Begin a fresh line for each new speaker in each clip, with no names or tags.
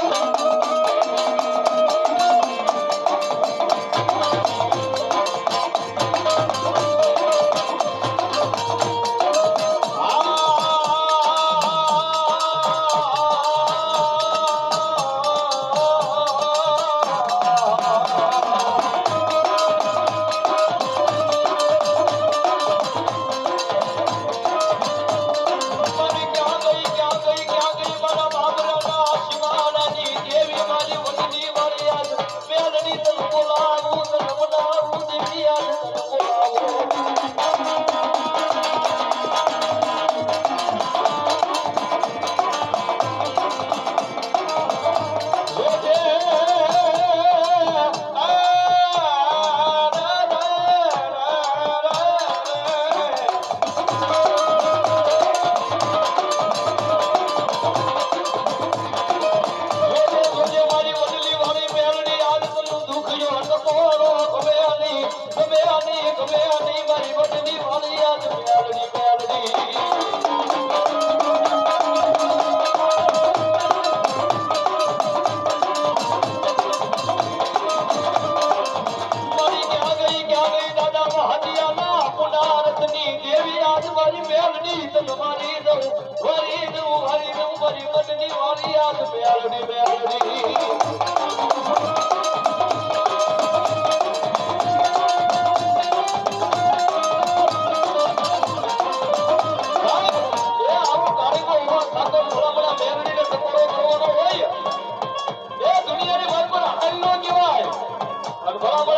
Thank you. મારી બેલડી તમારી દઉં ભરી દઉં ભરી દઉં મારી મનની મારી યાદ બેલડી બેલડી Bravo!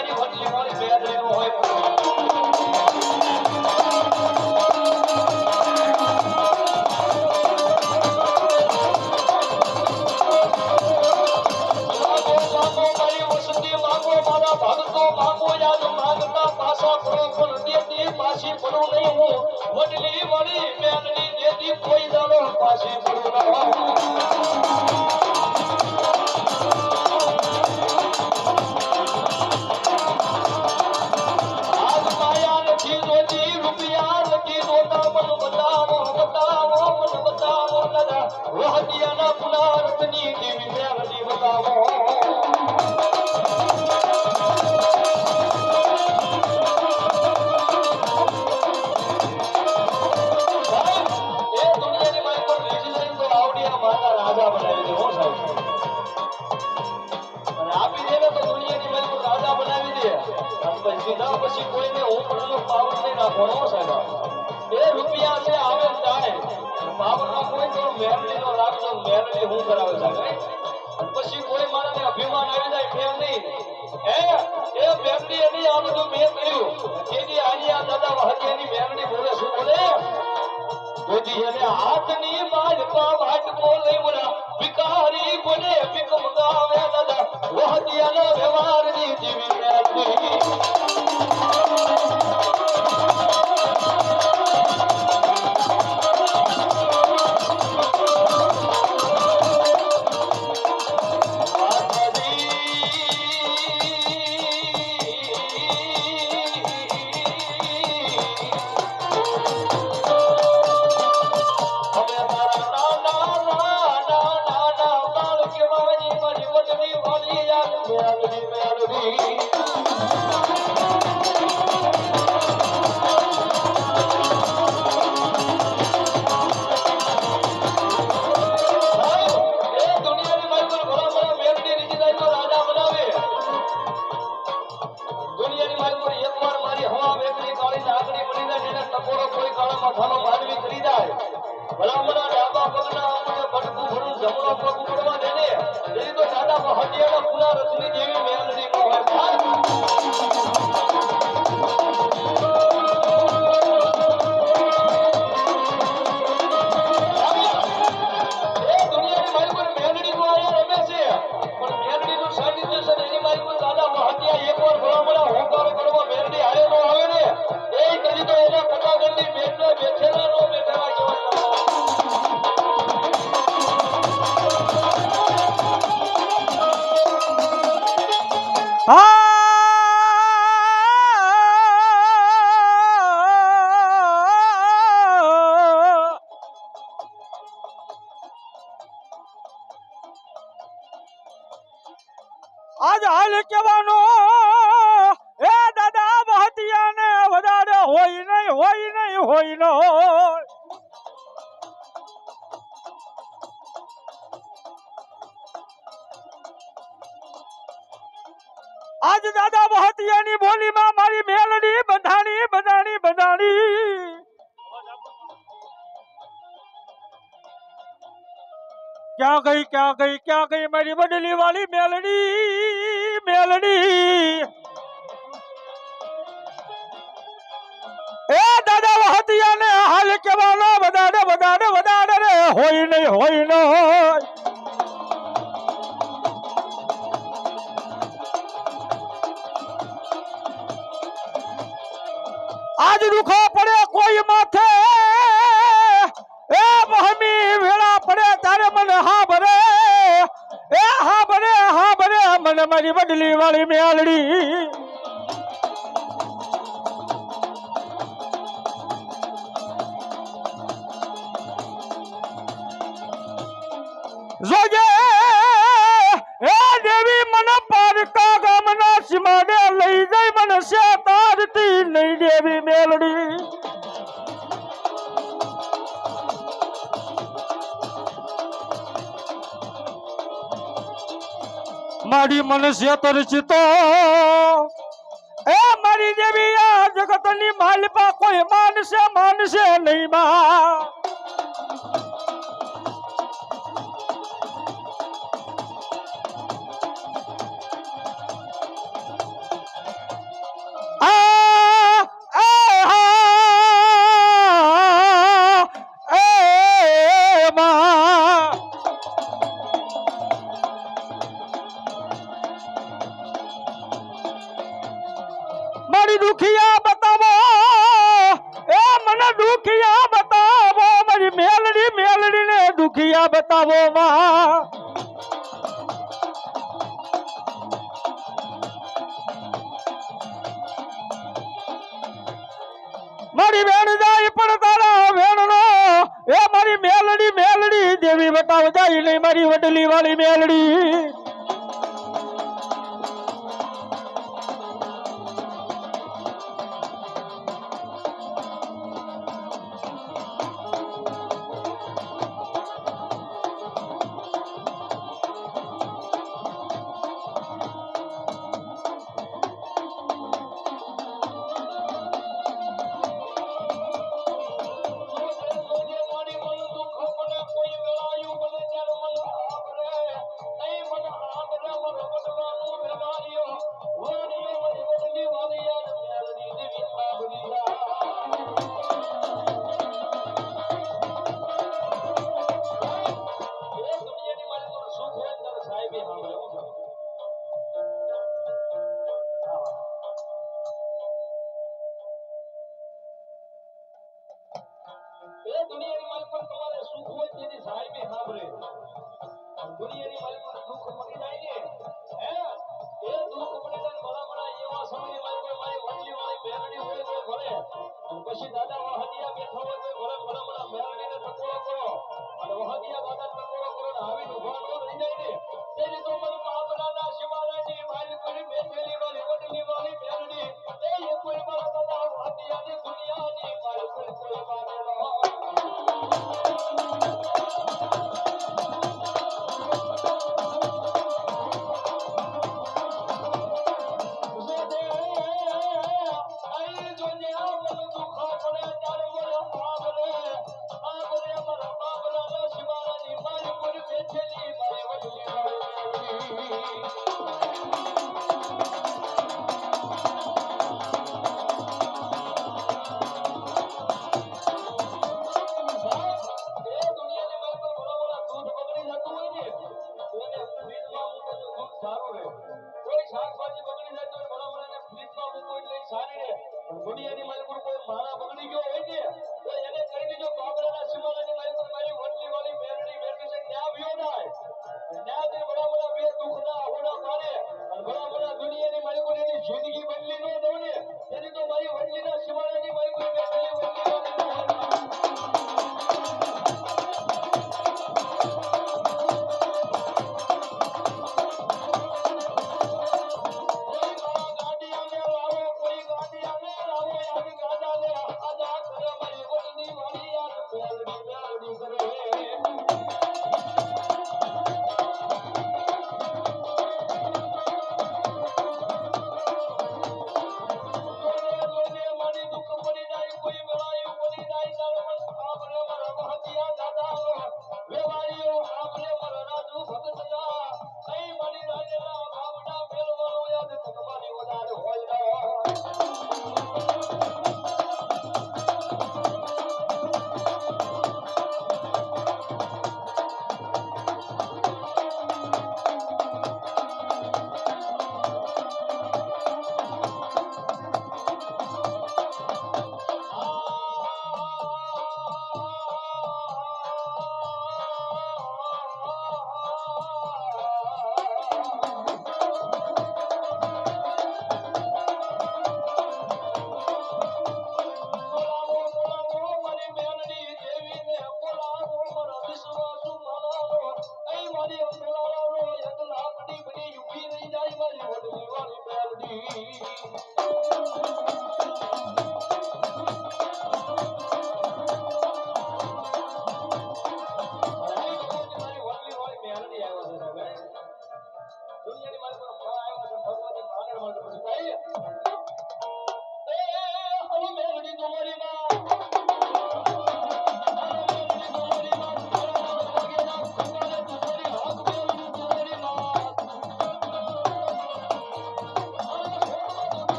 પાછી પડું નહીં હું. વડલી વળી મેલડી દેતી કોઈ દાડો પાછી પડું મેલડી એની આ બધું મેં કર્યું. જેની આની આ દાદા વહતિયાની મેલડી બોલે શું બોલે. ભીખ મંગાવે દાદા. જીવી
આજ એ દાદા બહતિયાને વધારે હોય નહીં હોય નહીં, હોય ન આજ દાદા બહતિયાની બોલીમાં મારી મેલડી, બંધાણી બંધાણી બંધાણી. ક્યાં ગઈ ક્યાં ગઈ ક્યાં ગઈ મારી બદલી વાળી મેલડી? મેલડી એ દાદા વહતિયા ને હાલ કેવાનો વધારે વધારે વધારે રે, હોય નહીં, હોય ન આજ દુખો જોજે! એ દેવી મને પારકા ગામના સીમાડે લઈ જઈ મને છે તારતી નહીં દેવી મેલડી. મારી મનુષ્ય તરચિતો, એ મારી દેવી આ જગતની માલિપા કોઈ માનશે દુખિયા બતાવો એ મને દુખિયા બતાવો મારી મેલડી મેલડી ને દુખિયા બતાવો માં મારી વેણ જાય પણ તારા વેણનો એ મારી મેલડી મેલડી દેવી બતાવ જાય નહીં
મારી વડલી વાળી મેલડી